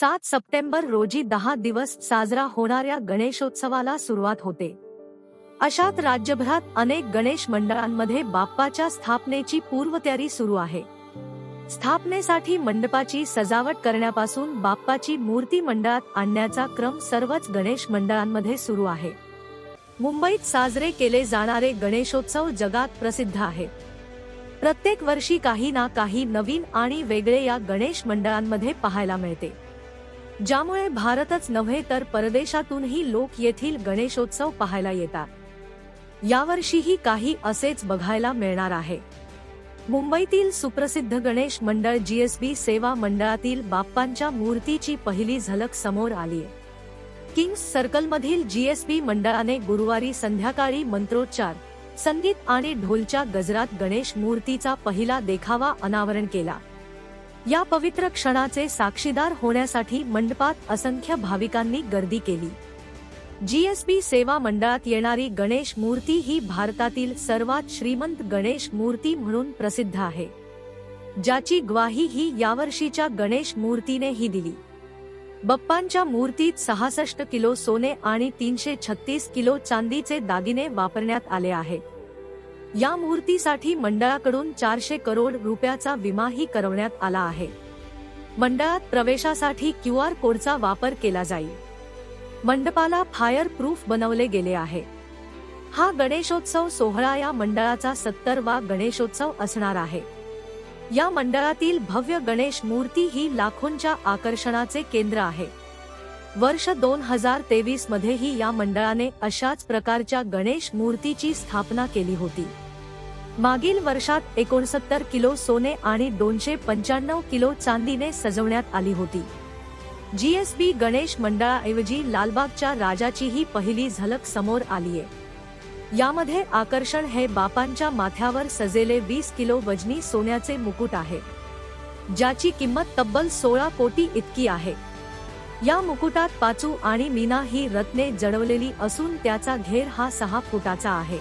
सात सप्टेंबर रोजी दहा दिवस साजरा होणाऱ्या गणेशोत्सवाला सुरुवात होते. अशात राज्यभरात अनेक गणेश मंडळांमध्ये बाप्पाच्या स्थापनेची पूर्वतयारी सुरू आहे. स्थापनेसाठी मंडपाची सजावट करण्यापासून बाप्पाची मूर्ती मंडळात आणण्याचा क्रम सर्वच गणेश मंडळांमध्ये सुरू आहे. मुंबईत साजरे केले जाणारे गणेशोत्सव जगात प्रसिद्ध आहे. प्रत्येक वर्षी काही ना काही नवीन आणि वेगळे या गणेश मंडळांमध्ये पाहायला मिळते. ज्यामुळे भारतच नव्हे तर परदेशातूनही लोक येथील गणेशोत्सव पाहायला येतात. यावर्षीही काही असेच बघायला मिळणार आहे. मुंबईतील सुप्रसिद्ध गणेश मंडळ जीएसबी सेवा मंडळातील बाप्पांच्या मूर्तीची पहिली झलक समोर आली किंग्स सर्कलमधील जीएसबी मंडळाने गुरुवारी संध्याकाळी मंत्रोच्चार संगीत आणि ढोलच्या गजरात गणेश मूर्तीचा पहिला देखावा अनावरण केला. या पवित्र क्षणाचे साक्षीदार होण्यासाठी मंडपात असंख्य भाविकांनी गर्दी केली. जीएसबी सेवा मंडळात येणारी गणेश मूर्ती ही भारतातील सर्वात श्रीमंत गणेश मूर्ती म्हणून प्रसिद्ध आहे. ज्याची ग्वाही ही यावर्षीच्या गणेश मूर्तीनेही दिली. बप्पांच्या मूर्तीत सहासष्ट किलो सोने आणि तीनशे छत्तीस किलो चांदीचे दागिने वापरण्यात आले आहेत. या मूर्तीसाठी मंडळाकडून चारशे करोड रुपयाचा विमाही करवण्यात आला आहे. मंडळात प्रवेशासाठी क्यू आर कोडचा वापर केला जाईल. मंडपाला फायर प्रूफ बनवले गेले आहे. हा गणेशोत्सव सोहळा या मंडळाचा सत्तरवा गणेशोत्सव असणार आहे. या मंडळातील भव्य गणेश मूर्ती ही लाखोंच्या आकर्षणाचे केंद्र आहे. वर्ष दोन हजार तेवीस मध्येही या मंडळाने अशाच प्रकारच्या गणेश मूर्तीची स्थापना केली होती. मागील वर्षात एकोणसत्तर किलो सोने आणि दोनशे पंच्याण्णव किलो चांदीने सजवण्यात आली होती. जीएसबी गणेश मंडळाऐवजी लालबागच्या राजाची ही पहिली झलक समोर आलीये. यामध्ये आकर्षण हे बापांच्या माथ्यावर सजेले वीस किलो वजनी सोन्याचे मुकुट आहे. ज्याची किंमत तब्बल सोळा कोटी इतकी आहे. या मुकुटात पाचू आणि मीना ही रत्ने जडवलेली असून त्याचा घेर हा सहा फुटाचा आहे.